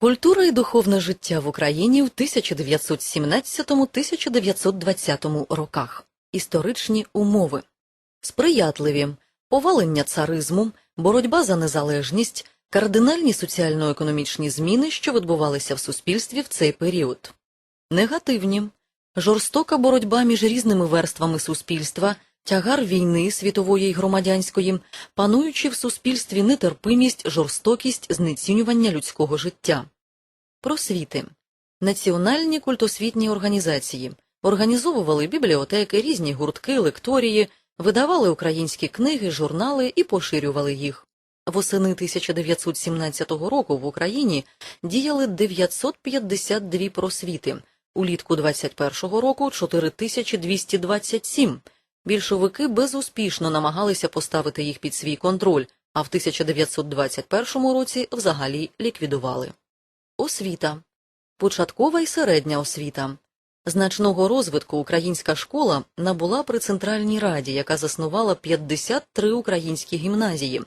Культура і духовне життя в Україні в 1917-1920 роках. Історичні умови. Сприятливі. Повалення царизму, боротьба за незалежність, кардинальні соціально-економічні зміни, що відбувалися в суспільстві в цей період. Негативні. Жорстока боротьба між різними верствами суспільства, тягар війни світової й громадянської, пануючи в суспільстві нетерпимість, жорстокість, знецінювання людського життя. Просвіти. Національні культосвітні організації організовували бібліотеки, різні гуртки, лекторії, видавали українські книги, журнали і поширювали їх. Восени 1917 року в Україні діяли 952 просвіти, улітку 21 року 4227. Більшовики безуспішно намагалися поставити їх під свій контроль, а в 1921 році взагалі ліквідували. Освіта. Початкова і середня освіта. Значного розвитку українська школа набула при Центральній Раді, яка заснувала 53 українські гімназії.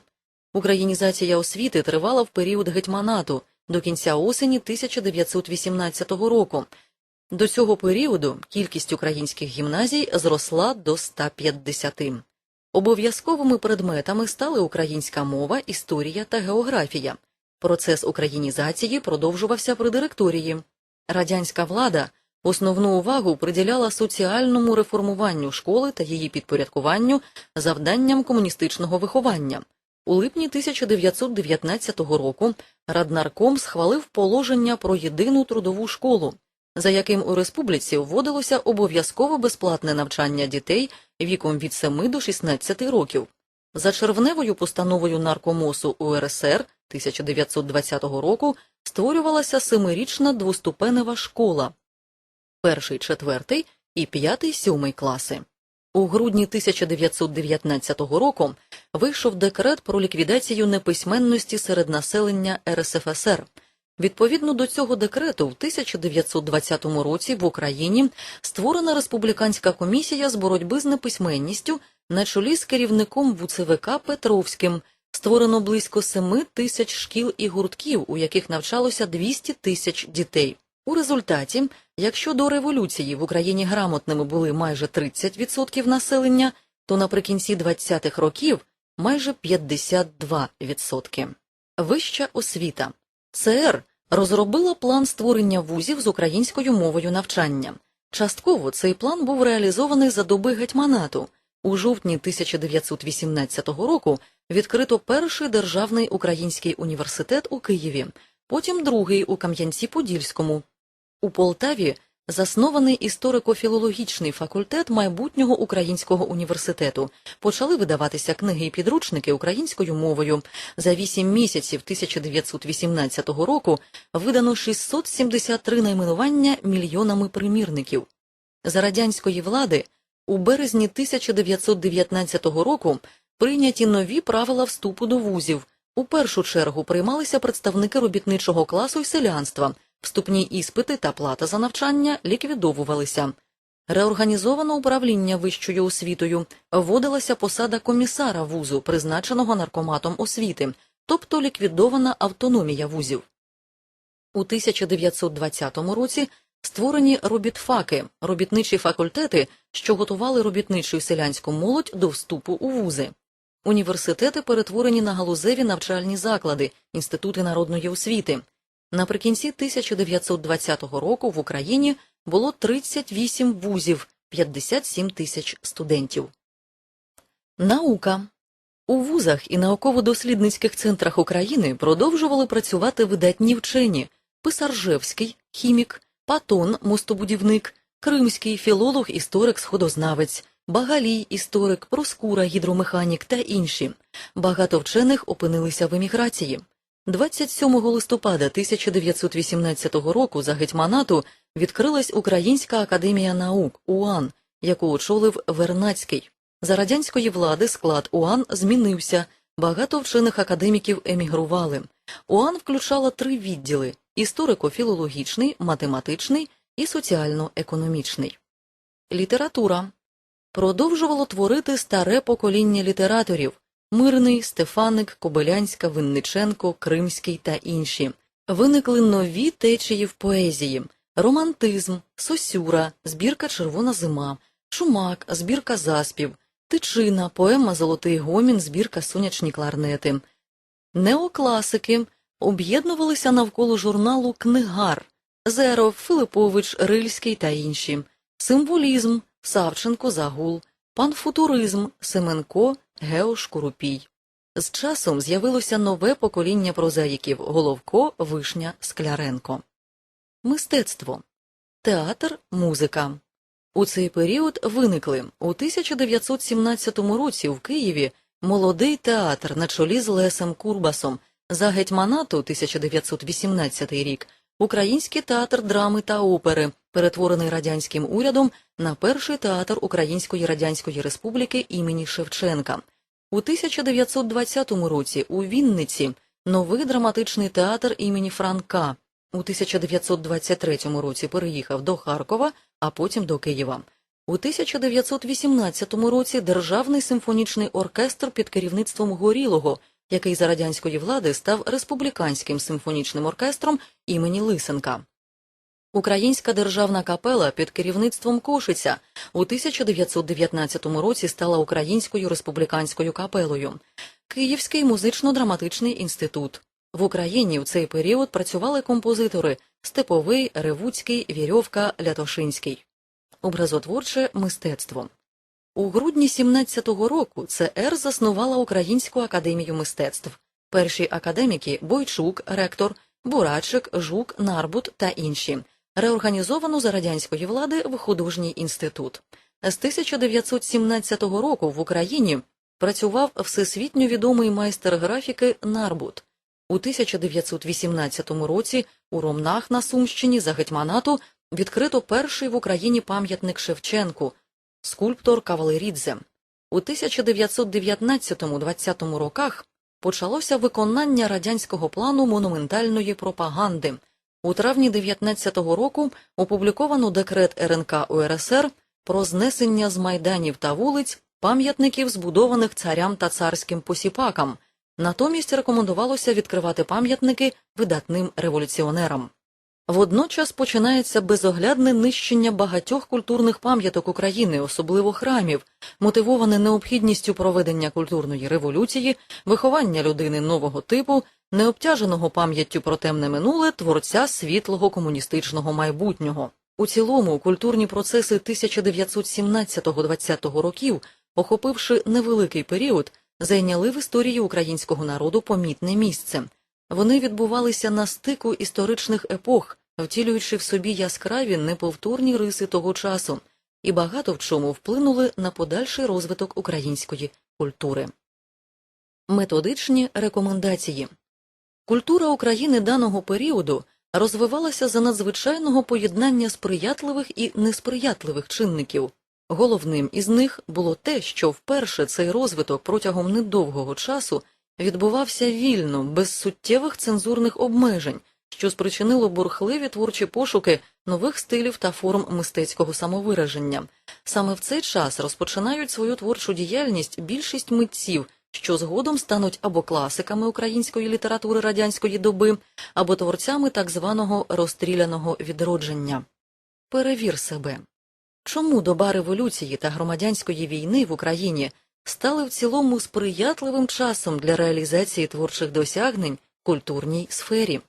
Українізація освіти тривала в період гетьманату до кінця осені 1918 року. До цього періоду кількість українських гімназій зросла до 150. Обов'язковими предметами стали українська мова, історія та географія. Процес українізації продовжувався при директорії. Радянська влада основну увагу приділяла соціальному реформуванню школи та її підпорядкуванню завданням комуністичного виховання. У липні 1919 року Раднарком схвалив положення про єдину трудову школу, за яким у республіці вводилося обов'язково безплатне навчання дітей віком від 7 до 16 років. За червневою постановою наркомосу УРСР 1920 року створювалася семирічна двоступенева школа перший, четвертий і п'ятий, сьомий класи. У грудні 1919 року вийшов декрет про ліквідацію неписьменності серед населення РСФСР. Відповідно до цього декрету, в 1920 році в Україні створена республіканська комісія з боротьби з неписьменністю на чолі з керівником ВУЦВК Петровським. Створено близько 7 тисяч шкіл і гуртків, у яких навчалося 200 тисяч дітей. У результаті, якщо до революції в Україні грамотними були майже 30% населення, то наприкінці 20-х років майже 52%. Вища освіта. ЦР розробила план створення вузів з українською мовою навчання. Частково цей план був реалізований за доби гетьманату. У жовтні 1918 року відкрито перший державний український університет у Києві, потім другий у Кам'янці-Подільському. У Полтаві заснований історико-філологічний факультет майбутнього українського університету. Почали видаватися книги і підручники українською мовою. За вісім місяців 1918 року видано 673 найменування мільйонами примірників. За радянської влади у березні 1919 року прийняті нові правила вступу до вузів. У першу чергу приймалися представники робітничого класу і селянства. Вступні іспити та плата за навчання ліквідовувалися. Реорганізовано управління вищою освітою, вводилася посада комісара вузу, призначеного наркоматом освіти, тобто ліквідована автономія вузів. У 1920 році створені робітфаки, робітничі факультети, що готували робітничу і селянську молодь до вступу у вузи. Університети перетворені на галузеві навчальні заклади, інститути народної освіти. Наприкінці 1920 року в Україні було 38 вузів, 57 тисяч студентів. Наука у вузах і науково-дослідницьких центрах України продовжували працювати видатні вчені Писаржевський, хімік, Патон, мостобудівник, Кримський філолог, історик, сходознавець, Багалій, історик, Проскура, гідромеханік та інші. Багато вчених опинилися в еміграції. 27 листопада 1918 року за гетьманату відкрилась Українська академія наук УАН, яку очолив Вернацький. За радянської влади склад УАН змінився, багато вчених академіків емігрували. УАН включала три відділи історико-філологічний, математичний і соціально-економічний. Література продовжувало творити старе покоління літераторів Мирний, Стефаник, Кобилянська, Винниченко, Кримський та інші. Виникли нові течії в поезії: романтизм, сосюра, збірка Червона зима, шумак, збірка заспів, тичина, поема Золотий гомін, збірка Сонячні кларнети. Неокласики об'єднувалися навколо журналу Книгар Зеров, Филипович, Рильський та інші, символізм, Савченко, Загул, панфутуризм, Семенко, Гео Шкурупій. З часом з'явилося нове покоління прозаїків Головко, Вишня, Скляренко. Мистецтво театр, музика. У цей період виникли у 1917 році в Києві молодий театр на чолі з Лесем Курбасом, за гетьманату 1918 рік, Український театр драми та опери, перетворений радянським урядом на перший театр Української Радянської Республіки імені Шевченка. У 1920 році у Вінниці новий драматичний театр імені Франка. У 1923 році переїхав до Харкова, а потім до Києва. У 1918 році Державний симфонічний оркестр під керівництвом Горілого, який за радянської влади став республіканським симфонічним оркестром імені Лисенка. Українська державна капела під керівництвом Кошиця у 1919 році стала Українською республіканською капелою. Київський музично-драматичний інститут. В Україні в цей період працювали композитори Степовий, Ревуцький, Вірьовка, Лятошинський. Образотворче мистецтво. У грудні 17-го року ЦР заснувала Українську академію мистецтв. Перші академіки Бойчук, ректор, Бурачик, Жук, Нарбут та інші. Реорганізовано за радянської влади в художній інститут. З 1917 року в Україні працював всесвітньо відомий майстер графіки Нарбут. У 1918 році у Ромнах на Сумщині за гетьманату відкрито перший в Україні пам'ятник Шевченку, скульптор Кавалерідзе. У 1919-20 роках почалося виконання радянського плану монументальної пропаганди. У травні 19-го року опубліковано декрет РНК УРСР про знесення з майданів та вулиць пам'ятників, збудованих царям та царським посіпакам. Натомість рекомендувалося відкривати пам'ятники видатним революціонерам. Водночас починається безоглядне нищення багатьох культурних пам'яток України, особливо храмів, мотивоване необхідністю проведення культурної революції, виховання людини нового типу, необтяженого пам'яттю про темне минуле творця світлого комуністичного майбутнього. У цілому культурні процеси 1917-20 років, охопивши невеликий період, зайняли в історії українського народу помітне місце. Вони відбувалися на стику історичних епох, втілюючи в собі яскраві неповторні риси того часу, і багато в чому вплинули на подальший розвиток української культури. Методичні рекомендації Культура України даного періоду розвивалася за надзвичайного поєднання сприятливих і несприятливих чинників. Головним із них було те, що вперше цей розвиток протягом недовгого часу відбувався вільно, без суттєвих цензурних обмежень, що спричинило бурхливі творчі пошуки нових стилів та форм мистецького самовираження. Саме в цей час розпочинають свою творчу діяльність більшість митців, що згодом стануть або класиками української літератури радянської доби, або творцями так званого розстріляного відродження. Перевір себе. Чому доба революції та громадянської війни в Україні стали в цілому сприятливим часом для реалізації творчих досягнень в культурній сфері?